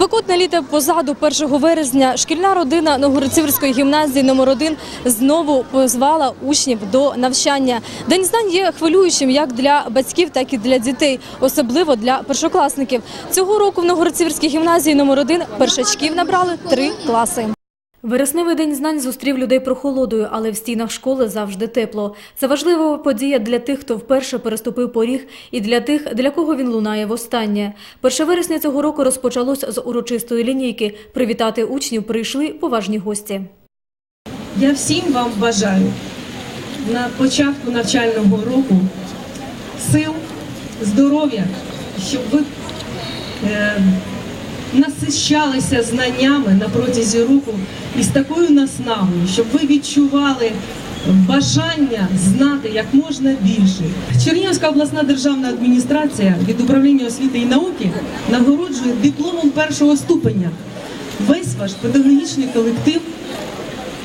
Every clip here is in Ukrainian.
Спекотне літо позаду 1 вересня шкільна родина Новгородцівської гімназії номер 1 знову позвала учнів до навчання. День знань є хвилюючим як для батьків, так і для дітей, особливо для першокласників. Цього року в Новгородцівській гімназії номер 1 першачків набрали три класи. Вересневий день знань зустрів людей прохолодою, але в стінах школи завжди тепло. Це важлива подія для тих, хто вперше переступив поріг, і для тих, для кого він лунає востаннє. 1 вересня цього року розпочалось з урочистої лінійки. Привітати учнів прийшли поважні гості. Я всім вам бажаю на початку навчального року сил, здоров'я, щоб ви е, насищалися знаннями на протязі року і з такою наснагою, щоб ви відчували бажання знати як можна більше. Чернігівська обласна державна адміністрація від управління освіти і науки нагороджує дипломом першого ступеня весь ваш педагогічний колектив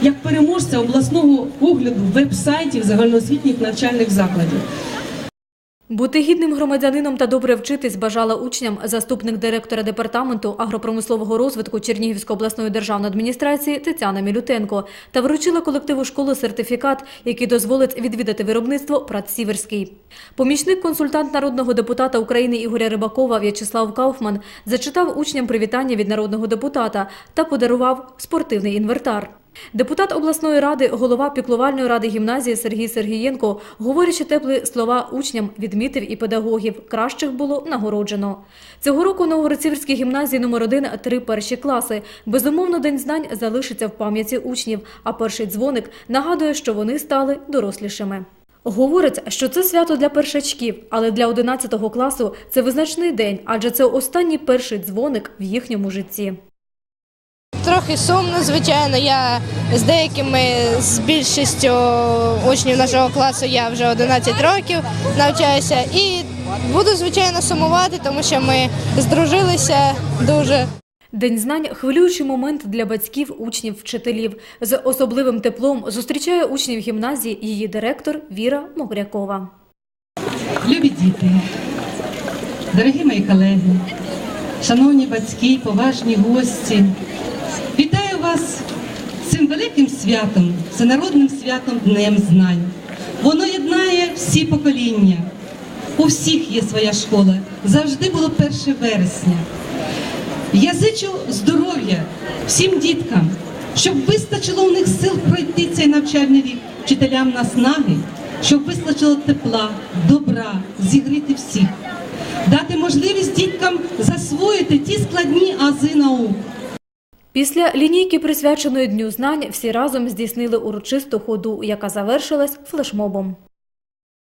як переможця обласного огляду веб-сайтів загальноосвітніх навчальних закладів. Бути гідним громадянином та добре вчитись бажала учням заступник директора департаменту агропромислового розвитку Чернігівської обласної державної адміністрації Тетяна Мілютенко та вручила колективу школи сертифікат, який дозволить відвідати виробництво «Пратсіверський». Помічник консультант народного депутата України Ігоря Рибакова В'ячеслав Кауфман зачитав учням привітання від народного депутата та подарував спортивний інвертар. Депутат обласної ради, голова піклувальної ради гімназії Сергій Сергієнко, говорячи теплі слова учням, відмітив і педагогів. Кращих було нагороджено. Цього року в Новгородцівській гімназії номер 1 три перші класи. Безумовно, день знань залишиться в пам'яті учнів, а перший дзвоник нагадує, що вони стали дорослішими. Говорить, що це свято для першачків, але для 11 класу це визначний день, адже це останній перший дзвоник в їхньому житті. Трохи сумно, звичайно. Я з деякими, з більшістю учнів нашого класу я вже 11 років навчаюся і буду, звичайно, сумувати, тому що ми здружилися дуже. День знань хвилюючий момент для батьків, учнів, вчителів. З особливим теплом зустрічає учнів гімназії її директор Віра Могрякова. Любі діти, дорогі мої колеги, шановні батьки, поважні гості, вас цим великим святом, всенародним святом Днем Знань. Воно єднає всі покоління. У всіх є своя школа. Завжди було 1 вересня. Я зичу здоров'я всім діткам, щоб вистачило у них сил пройти цей навчальний рік вчителям наснаги, щоб вистачило тепла, добра, зігріти всіх, дати можливість діткам засвоїти ті складні ази наук. Після лінійки, присвяченої Дню знань, всі разом здійснили урочисту ходу, яка завершилась флешмобом.